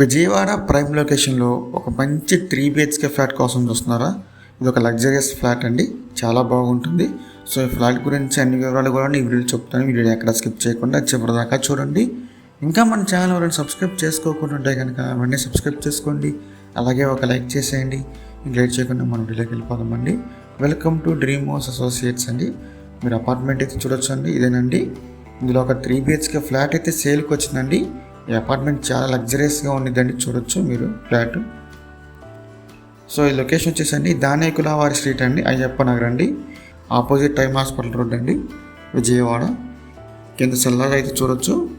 Vijayawada prime లొకేషన్లో ఒక మంచి త్రీ బిహెచ్కే ఫ్లాట్ కోసం చూస్తున్నారా? ఇది ఒక లగ్జరియస్ ఫ్లాట్ అండి. చాలా బాగుంటుంది. సో ఈ ఫ్లాట్ గురించి అన్ని వివరాలు కూడా ఈ వీడియో చెప్తాను. వీడియో ఎక్కడ స్కిప్ చేయకుండా చివరిదాకా చూడండి. ఇంకా మన ఛానల్ ఎవరైనా సబ్స్క్రైబ్ చేసుకోకుండా ఉంటే కనుక వెంటనే సబ్స్క్రైబ్ చేసుకోండి. అలాగే ఒక లైక్ చేసేయండి. ఇంక లేట్ చేయకుండా మనం వీడియోకి వెళ్ళిపోదామండి. Welcome to dream house associates అండి. మీరు అపార్ట్మెంట్ అయితే చూడొచ్చు అండి ఇదేనండి. ఇందులో ఒక త్రీ బిహెచ్కే ఫ్లాట్ అయితే సేల్కి వచ్చిందండి. ఈ అపార్ట్మెంట్ చాలా లగ్జరియస్గా ఉండిద్దండి. చూడొచ్చు మీరు ఫ్లాట్ సో ఈ లొకేషన్ వచ్చేసండి దానేకుల వారి స్ట్రీట్ అండి. అయ్యప్ప నగర్ అండి. ఆపోజిట్ టైమ్ హాస్పిటల్ రోడ్ అండి. విజయవాడ. కింద సెల్లార్ అయితే చూడొచ్చు.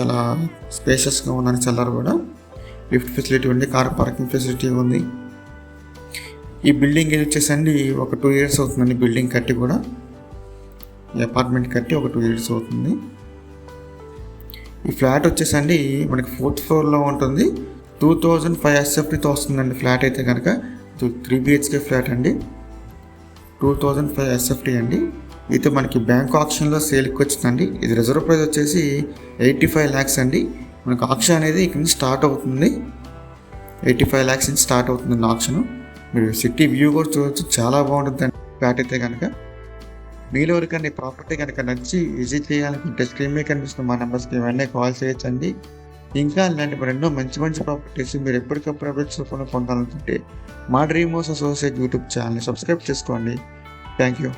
చాలా స్పేషియస్గా ఉందండి సెల్లార్ కూడా. లిఫ్ట్ ఫెసిలిటీ ఉంది కార్ పార్కింగ్ ఫెసిలిటీ ఉంది. ఈ బిల్డింగ్ ఏది వచ్చేసండి ఒక టూ ఇయర్స్ అవుతుందండి బిల్డింగ్ కట్టి కూడా. ఈ అపార్ట్మెంట్ కట్టి ఒక టూ ఇయర్స్ అవుతుంది. ఈ ఫ్లాట్ వచ్చేసండి మనకి ఫోర్త్ ఫ్లోర్లో ఉంటుంది. టూ థౌజండ్ ఫైవ్ ఎస్ఎఫ్టీతో వస్తుందండి ఫ్లాట్ అయితే కనుక. త్రీ బిహెచ్కే ఫ్లాట్ అండి. టూ థౌజండ్ ఫైవ్ ఎస్ఎఫ్టీ అండి. అయితే మనకి బ్యాంక్ ఆప్షన్లో సేల్కి వచ్చిందండి. ఇది రిజర్వ్ ప్రైస్ వచ్చేసి ఎయిటీ ఫైవ్ ల్యాక్స్ అండి. మనకు ఆప్షన్ అనేది ఇక్కడ నుంచి స్టార్ట్ అవుతుంది. ఎయిటీ ఫైవ్ ల్యాక్స్ నుంచి స్టార్ట్ అవుతుంది ఆప్షన్. మీరు సిటీ వ్యూ కూడా చూడవచ్చు చాలా బాగుంటుంది ఫ్లాట్ అయితే కనుక. మీలో ఎవరికైనా ఈ ప్రాపర్టీ కనుక నచ్చి విజిట్ చేయాలనుకుంటే స్క్రీన్ మీద కనిపిస్తున్న మా నెంబర్స్కి ఇవన్నీ కాల్ చేయొచ్చండి. ఇంకా ఇలాంటి ఎన్నో మంచి మంచి ప్రాపర్టీస్ మీరు ఎప్పటికప్పుడు అప్డేట్స్ రూపంలో పొందాలనుకుంటే మా డ్రీమ్ హౌస్ అసోసియేట్ యూట్యూబ్ ఛానల్ని సబ్స్క్రైబ్ చేసుకోండి. Thank you